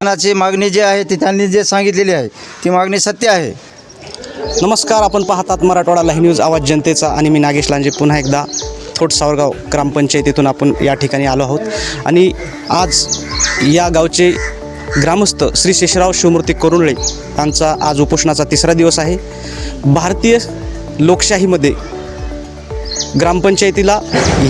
ची मागणी जी आहे ती त्यांनी जे सांगितलेली आहे ती मागणी सत्य आहे. नमस्कार आपण पाहतात मराठवाडा लाईव्ह न्यूज आवाज जनतेचा आणि मी नागेश लांजे पुन्हा एकदा थोट सावरगाव ग्रामपंचायतीतून आपण या ठिकाणी आलो आहोत. आणि आज या गावचे ग्रामस्थ श्री शेषराव शिवमूर्ती करुणळे यांचा आज उपोषणाचा तिसरा दिवस आहे. भारतीय लोकशाहीमध्ये ग्रामपंचायतीला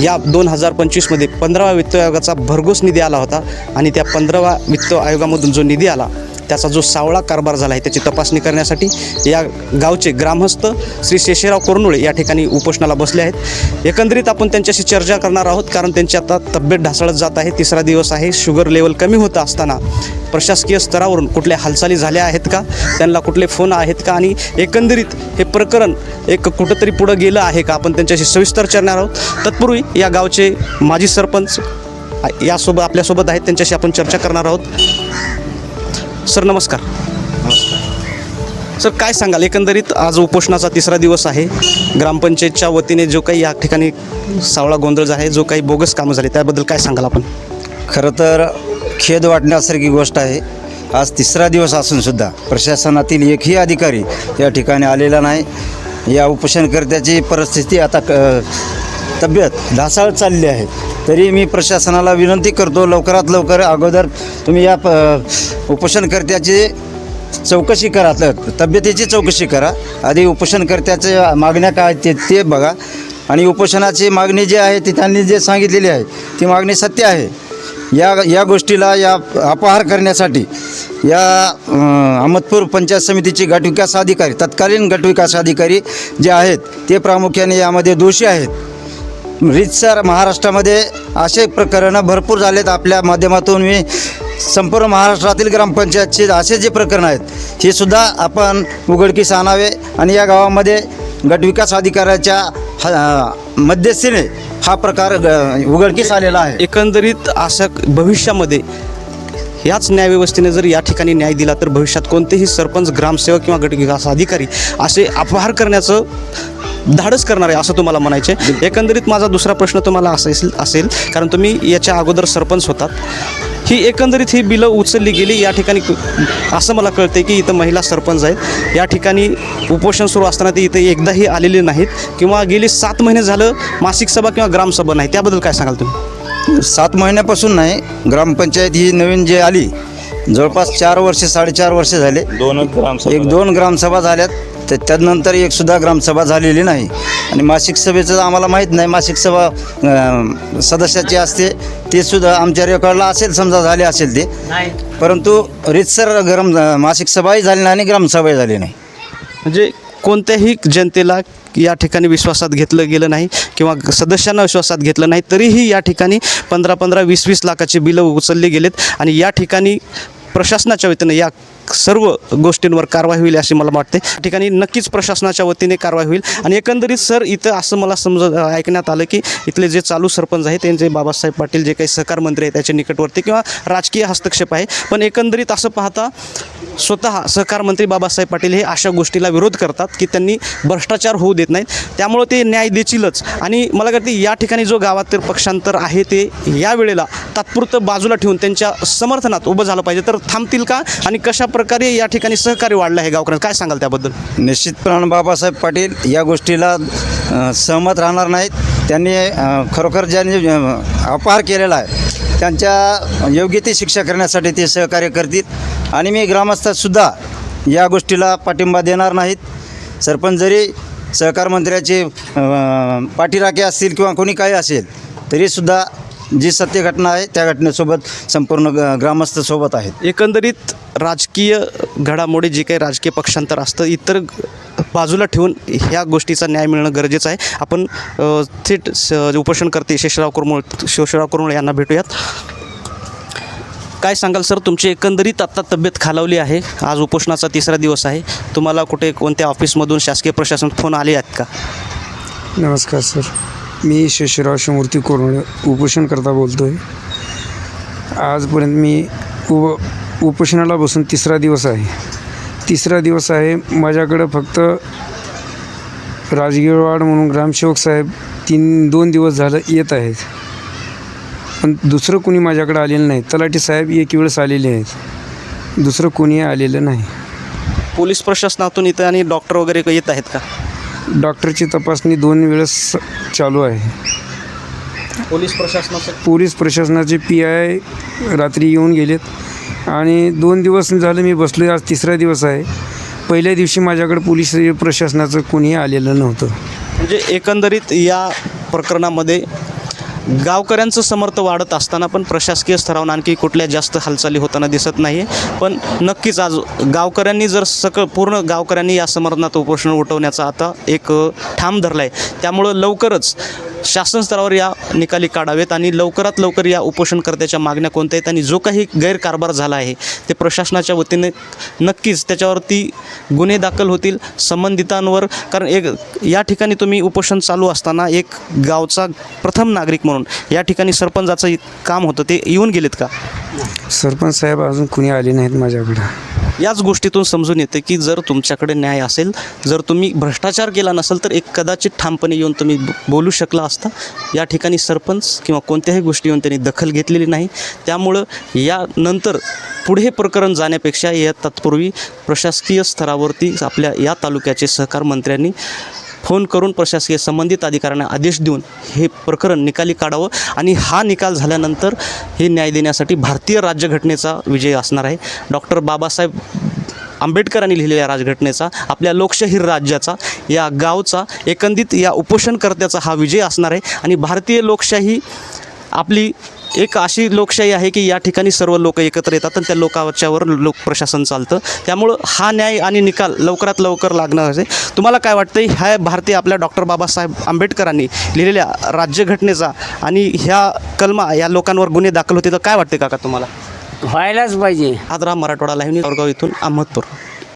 या दोन हजार पंचवीसमध्ये पंधराव्या वित्त आयोगाचा भरघोस निधी आला होता आणि त्या पंधरावा वित्त आयोगामधून जो निधी आला त्याचा जो सावळा कारभार झाला आहे त्याची तपासणी करण्यासाठी या गावचे ग्रामस्थ श्री शेषेराव कोरनुळे या ठिकाणी उपोषणाला बसले आहेत. एकंदरीत आपण त्यांच्याशी चर्चा करणार आहोत कारण त्यांची आता तब्येत ढासळत जात आहे. तिसरा दिवस आहे शुगर लेवल कमी होत असताना. प्रशासकीय स्तरावरून कुठल्या हालचाली झाल्या आहेत का? त्यांना कुठले फोन आहेत का? आणि एकंदरीत हे प्रकरण एक कुठंतरी पुढं गेलं आहे का? आपण त्यांच्याशी सविस्तर चरणार आहोत. तत्पूर्वी या गावचे माजी सरपंच यासोबत आपल्यासोबत आहेत. त्यांच्याशी आपण चर्चा करणार आहोत. सर नमस्कार. सर काय सांगाल? एकंदरीत आज उपोषणाचा तिसरा दिवस आहे. ग्रामपंचायतच्या वतीने जो काही या ठिकाणी सावळा गोंधळ आहे जो काही बोगस कामं झाली त्याबद्दल काय सांगाल आपण? खरं तर खेद वाटण्यासारखी गोष्ट आहे. आज तिसरा दिवस असूनसुद्धा प्रशासनातील एकही अधिकारी या ठिकाणी आलेला नाही. या उपोषणकर्त्याची परिस्थिती आता क तब्येत ढासाळ चालली आहे. तरी मी प्रशासनाला विनंती करतो लवकरात लवकर अगोदर तुम्ही या प उपोषणकर्त्याची चौकशी करा तब्येतीची चौकशी करा. आधी उपोषणकर्त्याच्या मागण्या काय ते ते बघा. आणि उपोषणाची मागणी जी आहे ती त्यांनी जे सांगितलेली आहे ती मागणी सत्य आहे. या या गोष्टीला या अपहार करण्यासाठी या अहमदपूर पंचायत समितीची गटविकास अधिकारी तत्कालीन गटविकास अधिकारी जे आहेत ते प्रामुख्याने यामध्ये दोषी आहेत. रीतसर महाराष्ट्रामध्ये असे प्रकरणं भरपूर झालेत. आपल्या माध्यमातून मी संपूर्ण महाराष्ट्रातील ग्रामपंचायतचे असे जे प्रकरण आहेत हे सुद्धा आपण उघडकीस आणावे आणि या गावामध्ये गटविकास अधिकाऱ्याच्या ह- मध्यस्थीने हा प्रकार ग- उघडकीस आलेला आहे. एकंदरीत असं भविष्यामध्ये याच न्यायव्यवस्थेने जर या ठिकाणी न्याय दिला तर भविष्यात कोणतेही सरपंच ग्रामसेवक किंवा गट विकास अधिकारी असे अपहार करण्याचं धाडस करणार आहे असं तुम्हाला म्हणायचे. एकंदरीत माझा दुसरा प्रश्न तुम्हाला असेल असेल कारण तुम्ही याच्या अगोदर सरपंच होतात. ही एकंदरीत ही बिलं उचलली गेली या ठिकाणी असं मला कळते की इथं महिला सरपंच आहेत. या ठिकाणी उपोषण सुरू असताना ते इथे एकदाही आलेले नाहीत. किंवा गेली सात महिने झालं मासिक सभा किंवा ग्रामसभा नाही. त्याबद्दल काय सांगाल तुम्ही? सात महिन्यापासून नाही ग्रामपंचायत ही नवीन जी आली जवळपास चार वर्षे साडेचार वर्षे झाले. दोनच ग्रामसभा एक दोन ग्रामसभा झाल्यात. तर त्यानंतर एक सुद्धा ग्रामसभा झालेली नाही. आणि मासिक सभेचं आम्हाला माहीत नाही मासिक सभा सदस्याची असते ते सुद्धा आमच्या रेकॉर्डला असेल समजा झाले असेल ते. परंतु रितसर ग्राम मासिक सभाही झाली नाही आणि ग्रामसभाही झाली नाही. म्हणजे कोणत्याही जनतेला या ठिकाणी विश्वासात घेतलं गेलं नाही किंवा सदस्यांना विश्वासात घेतलं नाही तरीही या ठिकाणी पंधरा पंधरा वीस वीस लाखाची बिलं उचलली गेलेत. आणि या ठिकाणी प्रशासनाच्या वतीनं या सर्व गोष्टींवर कारवाई होईल अशी मला वाटते. ठिकाणी नक्कीच प्रशासनाच्या वतीने कारवाई होईल. आणि एकंदरीत सर इथं असं मला समज ऐकण्यात आलं की इथले जे चालू सरपंच आहे त्यांचे बाबासाहेब पाटील जे काही सहकार मंत्री आहे त्याच्या निकटवर्ती किंवा राजकीय हस्तक्षेप आहे. पण एकंदरीत असं पाहता स्वतः सहकार मंत्री बाबासाहेब पाटील हे अशा गोष्टीला विरोध करतात की त्यांनी भ्रष्टाचार होऊ देत नाहीत. त्यामुळं ते न्याय देतीलच. आणि मला वाटते या ठिकाणी जो गावातील पक्षांतर आहे ते या वेळेला तात्पुरतं बाजूला ठेवून त्यांच्या समर्थनात उभं झालं पाहिजे. तर थांबतील का? आणि कशा प्रकारे या ठिकाणी सहकार्य वाढलं आहे गावकऱ्यांना? काय सांगाल त्याबद्दल? निश्चितपणे बाबासाहेब पाटील या गोष्टीला सहमत राहणार नाहीत. त्यांनी खरोखर ज्यांनी अपार केलेला आहे त्यांच्या योग्य ती शिक्षा करण्यासाठी ते सहकार्य करतील. आणि मी ग्रामस्थातसुद्धा या गोष्टीला पाठिंबा देणार नाहीत. सरपंच जरी सहकार मंत्र्याचे पाठीराखे असतील किंवा कोणी काही असेल तरीसुद्धा जी सत्य घटना आहे त्या घटनेसोबत संपूर्ण ग- ग्रामस्थ सोबत आहेत. एकंदरीत राजकीय घडामोडी जे काही राजकीय पक्षांतर असतं इतर बाजूला ठेवून ह्या गोष्टीचा न्याय मिळणं गरजेचं आहे. आपण थेट स उपोषण करते शेषराव कुरमुळे शेषराव कुरमुळे यांना भेटूयात. काय सांगाल सर? तुमची एकंदरीत आत्ता तब्येत खालावली आहे. आज उपोषणाचा तिसरा दिवस आहे. तुम्हाला कुठे कोणत्या ऑफिसमधून शासकीय प्रशासन फोन आले आहेत का? नमस्कार सर. मी शशिराव शिवमूर्ती कोरणे उपोषणकरता बोलतो आहे आजपर्यंत मी उप उपोषणाला बसून तिसरा दिवस आहे. तिसरा दिवस आहे. माझ्याकडं फक्त राजगीरवाड म्हणून ग्रामसेवक साहेब तीन दोन दिवस झालं येत आहेत. पण दुसरं कुणी माझ्याकडे आलेलं नाही. तलाठी साहेब एक वेळेस आलेले आहेत. दुसरं कोणी आलेलं नाही. पोलीस प्रशासनातून इथं आणि डॉक्टर वगैरे काही येत आहेत का? डॉक्टरची तपासणी दोन वेळेस चालू आहे. पोलीस प्रशासनाचं पोलीस प्रशासनाचे पी आय रात्री येऊन गेलेत. आणि दोन दिवस झालं मी बसलो आज तिसरा दिवस आहे. पहिल्या दिवशी माझ्याकडे पोलीस प्रशासनाचं कोणी आलेलं नव्हतं. म्हणजे एकंदरीत या प्रकरणामध्ये गावकऱ्यांचं समर्थ वाढत असताना पण प्रशासकीय स्तरावर आणखी कुठल्या जास्त हालचाली होताना दिसत नाही पण नक्कीच आज गावकऱ्यांनी जर सकळ पूर्ण गावकऱ्यांनी या समर्थनात उपोषण उठवण्याचा आता एक ठाम धरला आहे त्यामुळं लवकरच शासन स्तरावर या निकाली काढावेत आणि लवकरात लवकर या उपोषणकर्त्याच्या मागण्या कोणत्या आहेत आणि जो काही गैरकारभार झाला आहे ते प्रशासनाच्या वतीने नक्कीच त्याच्यावरती गुन्हे दाखल होतील संबंधितांवर. कारण एक या ठिकाणी तुम्ही उपोषण चालू असताना एक गावचा प्रथम नागरिक म्हणून या ठिकाणी सरपंचाचं काम होतं ते येऊन गेलेत का? सरपंच साहेब अजून कुणी आले नाहीत माझ्याकडं. याच गोष्टीतून समजून येतं की जर तुमच्याकडे न्याय असेल जर तुम्ही भ्रष्टाचार केला नसेल तर एक कदाचित ठामपणे येऊन तुम्ही ब- बोलू शकला असता. या ठिकाणी सरपंच किंवा कोणत्याही गोष्टी येऊन त्यांनी दखल घेतलेली नाही. त्यामुळं यानंतर पुढे हे प्रकरण जाण्यापेक्षा या तत्पूर्वी प्रशासकीय स्तरावरती आपल्या या तालुक्याचे सहकार मंत्र्यांनी फोन करून प्रशासकीय संबंधित अधिकाऱ्यांना आदेश देऊन हे प्रकरण निकाली काढावं आणि हा निकाल झाल्यानंतर हे न्याय देण्यासाठी भारतीय राज्यघटनेचा विजय असणार आहे. डॉक्टर बाबासाहेब आंबेडकरांनी लिहिलेल्या राजघटनेचा आपल्या लोकशाहीर राज्याचा या गावचा एकंदित या उपोषणकर्त्याचा हा विजय असणार आहे. आणि भारतीय लोकशाही आपली एक अशी लोकशाही आहे की या ठिकाणी सर्व लोक एकत्र येतात आणि त्या लोकाच्यावर लोक प्रशासन चालतं. त्यामुळं हा न्याय आणि निकाल लवकरात लवकर लागणार आहे. तुम्हाला काय वाटतं ह्या भारतीय आपल्या डॉक्टर बाबासाहेब आंबेडकरांनी लिहिलेल्या राज्यघटनेचा आणि ह्या कलमा या लोकांवर गुन्हे दाखल होते तर काय वाटते काका तुम्हाला? व्हायलाच पाहिजे. आदरा मराठवाडा लाईव्ह न्यूज औरगाव इथून अहमदपूर.